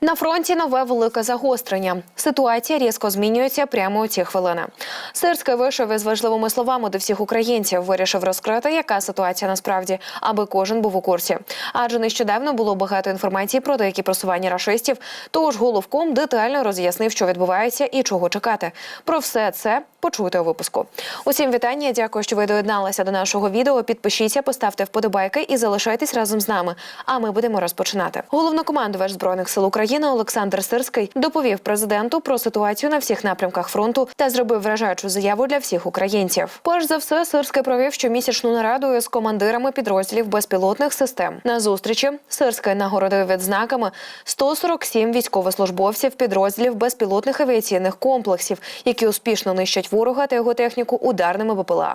На фронті нове велике загострення. Ситуація різко змінюється прямо у ці хвилини. Сирський вийшов із важливими словами до всіх українців. Вирішив розкрити, яка ситуація насправді, аби кожен був у курсі. Адже нещодавно було багато інформації про деякі просування рашистів. Тож головком детально роз'яснив, що відбувається і чого чекати. Про все це почуйте у випуску. Усім вітання. Дякую, що ви доєдналися до нашого відео. Підпишіться, поставте вподобайки і залишайтесь разом з нами. А ми будемо розпочинати. Головнокомандувач збройних сил України Олександр Сирський доповів президенту про ситуацію на всіх напрямках фронту та зробив вражаючу заяву для всіх українців. Перш за все, Сирський провів щомісячну нараду із командирами підрозділів безпілотних систем. На зустрічі Сирський нагородив відзнаками 147 військовослужбовців підрозділів безпілотних авіаційних комплексів, які успішно нищать ворога та його техніку ударними БПЛА.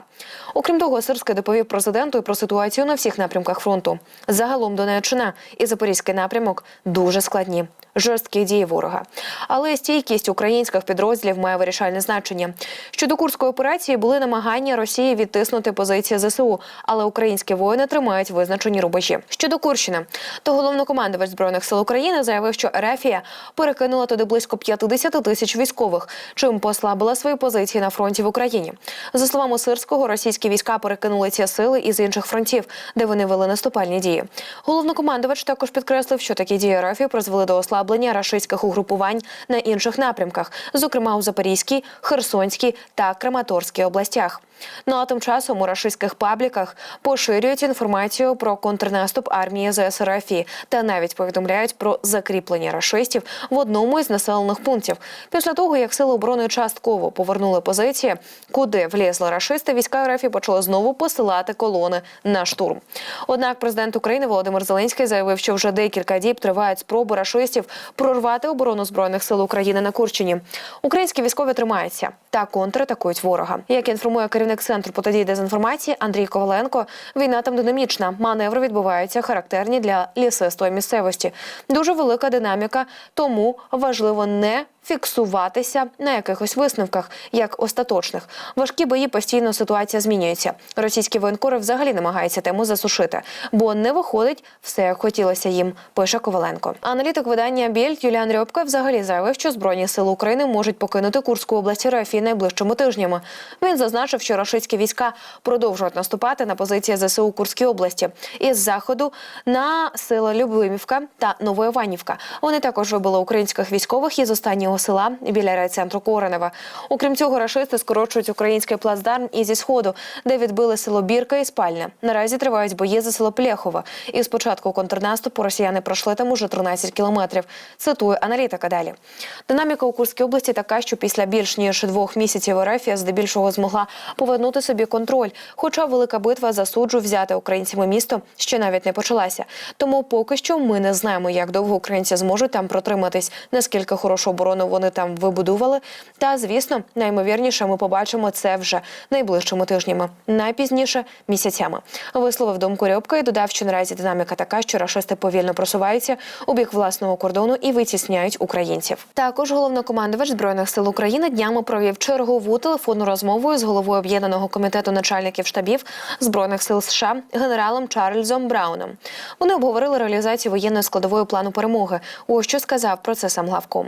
Окрім того, Сирський доповів президенту про ситуацію на всіх напрямках фронту. Загалом Донеччина і Запорізький напрямок дуже складні. Жорсткі дії ворога, але стійкість українських підрозділів має вирішальне значення. Щодо курської операції були намагання Росії відтиснути позиції ЗСУ, але українські воїни тримають визначені рубежі. Щодо Курщини, то головнокомандувач збройних сил України заявив, що Ерефія перекинула туди близько 50 тисяч військових, чим послабила свої позиції на фронті в Україні. За словами Сирського, російські війська перекинули ці сили із інших фронтів, де вони вели наступальні дії. Головнокомандувач також підкреслив, що такі дії Ерефії призвели до ослаблення рашистських угрупувань на інших напрямках, зокрема у Запорізькій, Херсонській та Краматорській областях. Ну а тим часом у рашистських пабліках поширюють інформацію про контрнаступ армії ЗСРФ та навіть повідомляють про закріплення рашистів в одному із населених пунктів. Після того, як сили оборони частково повернули позиції, куди влізли рашисти, війська РФ почали знову посилати колони на штурм. Однак президент України Володимир Зеленський заявив, що вже декілька діб тривають спроби рашистів прорвати оборону збройних сил України на Курчині. Українські військові тримаються та контратакують ворога. Як інформує керівник центру протидії дезінформації Андрій Коваленко, війна там динамічна. Маневри відбуваються характерні для лісистої місцевості. Дуже велика динаміка, тому важливо не фіксуватися на якихось висновках, як остаточних. Важкі бої постійно ситуація змінюється. Російські воєнкори взагалі намагаються тему засушити, бо не виходить все, як хотілося їм. Пише Коваленко. Аналітик видання Більд Юліан Рьобка взагалі заявив, що збройні сили України можуть покинути Курську область РФ найближчими тижнями. Він зазначив, що рашистські війська продовжують наступати на позиції ЗСУ Курській області із заходу на села Любимівка та Новоіванівка. Вони також вибили українських військових із останнього села біля райцентру Коренева. Окрім цього, рашисти скорочують український плацдарм і зі сходу, де відбили село Бірка і Спальня. Наразі тривають бої за село Плєхове. І з початку контрнаступу росіяни пройшли там уже 13 кілометрів. Цитує аналітика далі. Динаміка у Курській області така, що після більш ніж двох місяців РФ здебільшого змогла повернути собі контроль. Хоча велика битва за суджу взяти українцями місто ще навіть не почалася. Тому поки що ми не знаємо, як довго українці зможуть там протриматись, наскільки хорошу оборону вони там вибудували. Та звісно, наймовірніше, ми побачимо це вже найближчими тижнями, найпізніше місяцями. Висловив думку Рьобка і додав, що наразі динаміка така, що рашисти повільно просуваються у бік власного кордону і витісняють українців. Також головнокомандувач збройних сил України днями провів чергову телефонну розмову з головою об'єднаного комітету начальників штабів збройних сил США генералом Чарльзом Брауном. Вони обговорили реалізацію воєнної складової плану перемоги. Ось що сказав про це сам главком.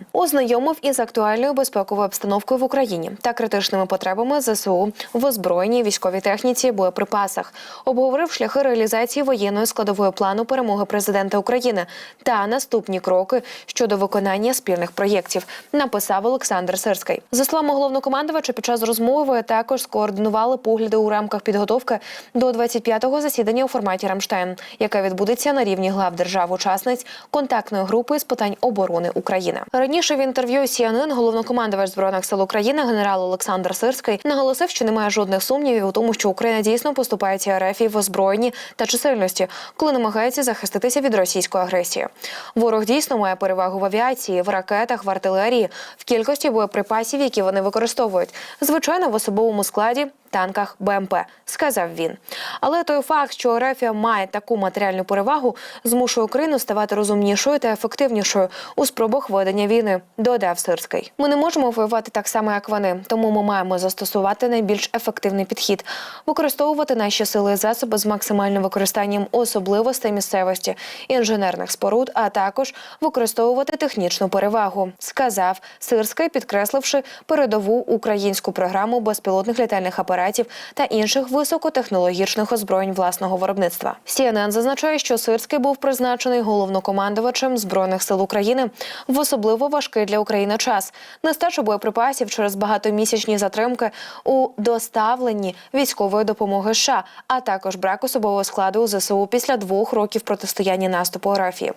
Ознайомив із актуальною безпековою обстановкою в Україні та критичними потребами ЗСУ в озброєнні військовій техніці, боєприпасах. Обговорив шляхи реалізації воєнної складової плану перемоги президента України та наступні кроки щодо виконання спільних проєктів. Написав Олександр Сирський. За словами головнокомандувача, під час розмови також скоординували погляди у рамках підготовки до 25-го засідання у форматі Рамштайн, яке відбудеться на рівні глав держав-учасниць контактної групи з питань оборони України. Раніше в інтерв'ю CNN головнокомандувач збройних сил України генерал Олександр Сирський наголосив, що немає жодних сумнівів у тому, що Україна дійсно поступається РФ в озброєнні та чисельності, коли намагається захиститися від російської агресії. Ворог дійсно має перевагу в авіації, в ракетах, в артилерії, в кількості боєприпасів, які вони використовують, звичайно, в особовому складі. Танках БМП, сказав він. Але той факт, що РФ має таку матеріальну перевагу, змушує Україну ставати розумнішою та ефективнішою у спробах ведення війни, додав Сирський. Ми не можемо воювати так само, як вони, тому ми маємо застосувати найбільш ефективний підхід, використовувати наші сили і засоби з максимальним використанням особливостей місцевості, інженерних споруд, а також використовувати технічну перевагу, сказав Сирський, підкресливши передову українську програму безпілотних літальних апаратів та інших високотехнологічних озброєнь власного виробництва. CNN зазначає, що Сирський був призначений головнокомандувачем збройних сил України в особливо важкий для України час. Нестачу боєприпасів через багатомісячні затримки у доставленні військової допомоги США, а також брак особового складу у ЗСУ після двох років протистояння наступу Рафії.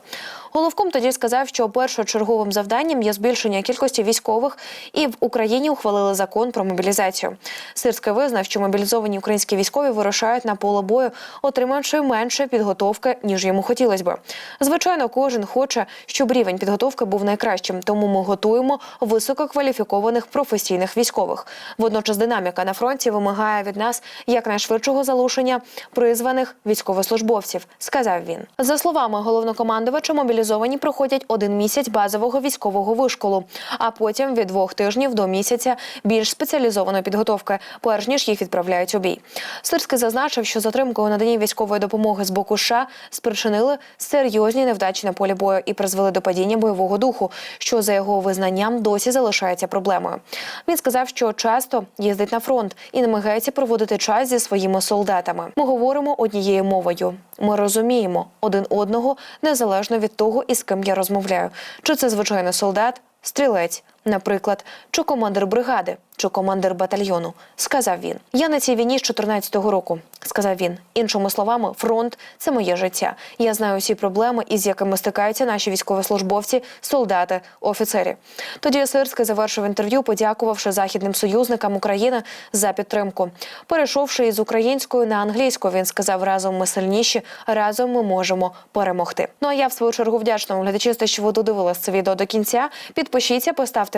Головком тоді сказав, що першочерговим завданням є збільшення кількості військових, і в Україні ухвалили закон про мобілізацію. Сирський визнав, що мобілізовані українські військові вирушають на поле бою, отримавши менше підготовки, ніж йому хотілося би. Звичайно, кожен хоче, щоб рівень підготовки був найкращим, тому ми готуємо висококваліфікованих професійних військових. Водночас динаміка на фронті вимагає від нас якнайшвидшого залучення призваних військовослужбовців, сказав він. За словами головнокомандувача, мобілізовані проходять один місяць базового військового вишколу, а потім від двох тижнів до місяця більш спеціалізованої підготовки, перш ніж їх відправляють у бій. Сирський зазначив, що затримка у наданні військової допомоги з боку США спричинили серйозні невдачі на полі бою і призвели до падіння бойового духу, що за його визнанням досі залишається проблемою. Він сказав, що часто їздить на фронт і намагається проводити час зі своїми солдатами. Ми говоримо однією мовою. Ми розуміємо один одного незалежно від того, із ким я розмовляю. Чи це звичайний солдат, стрілець, наприклад, чи командир бригади, чи командир батальйону, сказав він. Я на цій війні з 14-го року, сказав він. Іншими словами, фронт це моє життя. Я знаю всі проблеми, із якими стикаються наші військовослужбовці, солдати, офіцери. Тоді Сирський завершив інтерв'ю, подякувавши західним союзникам України за підтримку. Перейшовши із української на англійську, він сказав: разом ми сильніші, разом ми можемо перемогти. Ну а я в свою чергу вдячна глядачі, що ви додивились це відео до кінця. Підпишіться, поставте